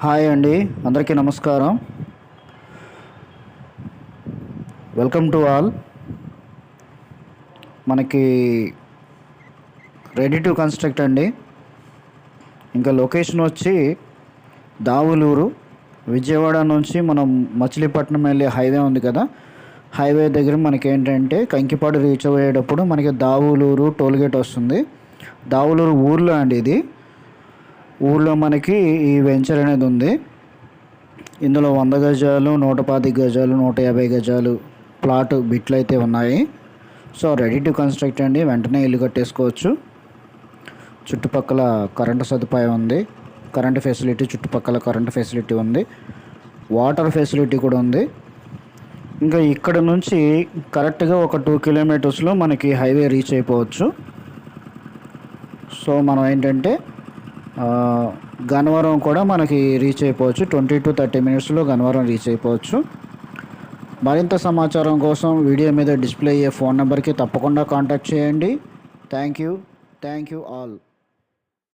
Hi అండి అందరికీ నమస్కారం. వెల్కమ్ టు ఆల్ మనకి రెడీ టు కన్స్ట్రక్ట్ అండి. ఇంకా లొకేషన్ వచ్చి దావులూరు విజయవాడ నుంచి మనం మచిలీపట్నం వెళ్ళే హైవే ఉంది కదా. హైవే దగ్గర మనకి ఏంటంటే కంకిపాడు రీచ్ అయ్యేటప్పుడు మనకి దావులూరు టోల్గేట్ వస్తుంది. దావులూరు ఊర్లో అండి ఇది. ఊళ్ళో మనకి ఈ వెంచర్ అనేది ఉంది. ఇందులో వంద గజాలు నూట పాతి గజాలు నూట యాభై గజాలు ప్లాట్ బిట్లు అయితే ఉన్నాయి. సో రెడీ టు కన్స్ట్రక్ట్ అండి. వెంటనే ఇల్లు కట్టేసుకోవచ్చు. చుట్టుపక్కల కరెంటు సదుపాయం ఉంది. కరెంటు ఫెసిలిటీ చుట్టుపక్కల కరెంటు ఫెసిలిటీ ఉంది. వాటర్ ఫెసిలిటీ కూడా ఉంది. ఇంకా ఇక్కడ నుంచి కరెక్ట్గా ఒక టూ కిలోమీటర్స్లో మనకి హైవే రీచ్ అయిపోవచ్చు. సో మనం ఏంటంటే గన్నవరం కూడా మనకి రీచ్ అయిపోవచ్చు. ట్వంటీ టు థర్టీ మినిట్స్లో గన్నవరం రీచ్ అయిపోవచ్చు. మరింత సమాచారం కోసం వీడియో మీద డిస్ప్లే అయ్యే ఫోన్ నెంబర్కి తప్పకుండా కాంటాక్ట్ చేయండి. Thank you thank you all